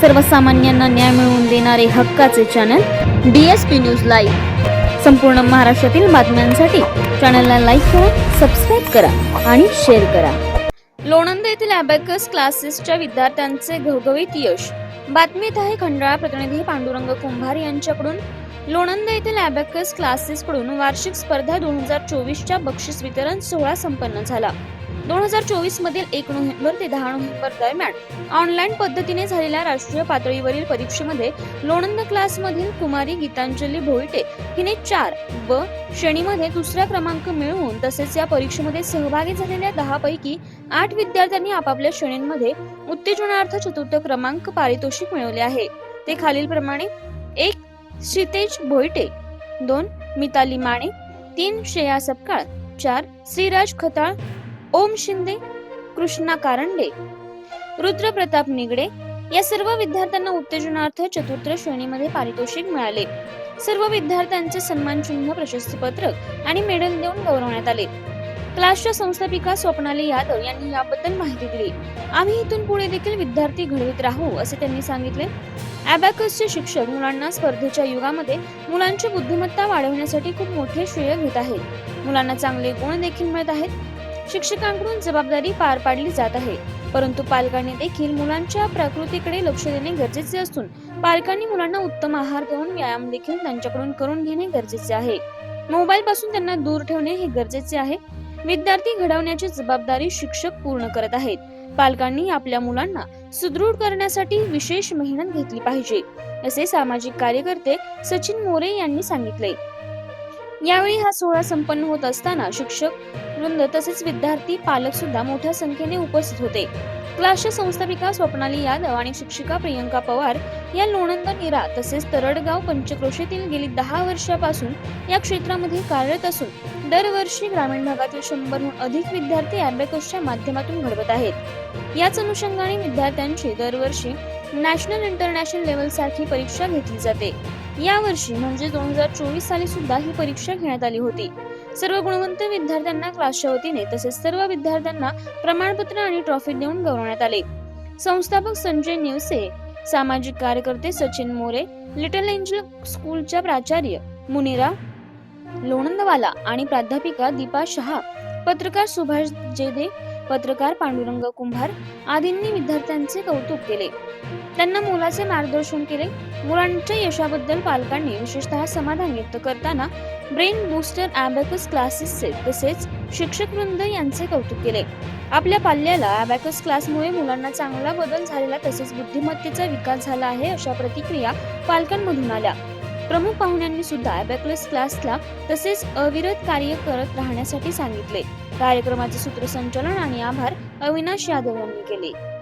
सर्वसामान्यांना न्याय मिळवून देणारे हक्काचे channel D S P news live संपूर्ण महाराष्ट्रातील बातम्यांसाठी चॅनलला लाईक करा सबस्क्राईब करा आणि शेअर करा. लोणंद येथील अबॅकस क्लासेसच्या विद्यार्थ्यांचे घवघवीत यश. बातमीत आहे खंडाळा प्रतिनिधी पांडुरंग कुंभार यांच्याकडून. लोणंद येथील अबॅकस क्लासेसकडून वार्षिक स्पर्धा दोन हजार चोवीसच्या बक्षीस वितरण सोहळा संपन्न झाला. दोन हजार चोवीस मधील एक नोव्हेंबर ते दहा नोव्हेंबर दरम्यान ऑनलाईन पद्धतीने झालेल्या राष्ट्रीय पातळीवरील परीक्षेमध्ये लोणंद क्लासमधील कुमारी गीतांजली भोईटे हिने चार व श्रेणीमध्ये दुसरा क्रमांक मिळवून तसेच या परीक्षेमध्ये सहभागी झालेल्या दहा पैकी आठ विद्यार्थ्यांनी आपापल्या श्रेणींमध्ये उत्तेजनार्थ चतुर्थ क्रमांक पारितोषिक मिळवले आहे. ते खालीलप्रमाणे एक श्रीतेज भोईटे दोन मिताली माने तीन श्रेया सपकाळ चार श्रीराज खताळ ओम शिंदे कृष्णा कारंडे रुद्र प्रताप निगडे या सर्व विद्यार्थ्यांना उत्तेजनार्थ चतुर्थ श्रेणीमध्ये पारितोषिक मिळाले. सर्व विद्यार्थ्यांचे सन्मान चिन्ह प्रशस्ती पत्रक आणि मेडल देऊन गौरवण्यात आले. क्लासच्या संस्थापिका स्वप्नाली यादव यांनी याबद्दल माहिती दिली. आम्ही इथून पुढे देखील विद्यार्थी घडवित राहू असे त्यांनी सांगितले. अबॅकसचे शिक्षक मुलांना स्पर्धेच्या युगामध्ये मुलांची बुद्धिमत्ता वाढवण्यासाठी खूप मोठे श्रेय घेत आहेत. मुलांना चांगले गुण देखील मिळत आहेत. शिक्षकांकडून जबाबदारी पार पाडली जात आहे. परंतु पालकांनी देखील मुलांच्या प्रकृतीकडे लक्ष देणे गरजेचे असून पालकांनी मुलांना उत्तम आहार देऊन व्यायाम देखील त्यांच्याकडून करून घेणे गरजेचे आहे. मोबाईल पासून त्यांना दूर ठेवणे हे गरजेचे आहे. विद्यार्थी घडवण्याची जबाबदारी शिक्षक पूर्ण करत आहेत. पालकांनी आपल्या मुलांना सुदृढ करण्यासाठी विशेष मेहनत घेतली पाहिजे असे सामाजिक कार्यकर्ते सचिन मोरे यांनी सांगितले. यावेळी हा सोहळा संपन्न होत असताना शिक्षक वृंद तसेच विद्यार्थी पालक सुद्धा मोठ्या संख्येने उपस्थित होते. क्लासच्या संस्थापिका स्वप्नाली यादव आणि शिक्षिका प्रियंका पवार या लोणंद निरा तसेच तरडगाव पंचक्रोशीतील गेली दहा वर्षापासून या क्षेत्रामध्ये कार्यरत असून दरवर्षी ग्रामीण भागातील शंभरहून अधिक विद्यार्थी अॅबॅकसच्या माध्यमातून घडवत आहेत. याच अनुषंगाने विद्यार्थ्यांची दरवर्षी नॅशनल इंटरनॅशनल लेवल सारखी परीक्षा घेतली जाते. यावर्षी म्हणजे दोन हजार चोवीस साली सुद्धा ही परीक्षा घेण्यात आली होती. सर्व गुणवंत विद्यार्थ्यांना क्लासच्या वतीने तसेच सर्व विद्यार्थ्यांना प्रमाणपत्र आणि ट्रॉफी देऊन गौरवण्यात आले. संस्थापक संजय निवसे सामाजिक कार्यकर्ते सचिन मोरे लिटल एंजल स्कूलच्या प्राचार्य मुनिरा लोणंदवाला आणि प्राध्यापिका दीपा शहा पत्रकार सुभाष जेदे पत्रकार पांडुरंग कुंभार आदींनी विद्यार्थ्यांचे कौतुक केले. त्यांना मुलाचे मार्गदर्शन केले. मुलांच्या यशाबद्दल पालकांनी विशेषतः समाधान व्यक्त करताना ब्रेन बूस्टर अॅबॅकस क्लासेसचे तसेच शिक्षक वृंद यांचे कौतुक केले. आपल्या पाल्याला अॅबॅकस क्लासमुळे मुलांना चांगला बदल झालेला तसेच बुद्धिमत्तेचा विकास झाला आहे अशा प्रतिक्रिया पालकांमधून आल्या. प्रमुख पाहुण्यांनी सुद्धा अबॅकलस क्लासला तसेच अविरत कार्य करत राहण्यासाठी सांगितले. कार्यक्रमाचे सूत्रसंचालन आणि आभार अविनाश यादव यांनी केले.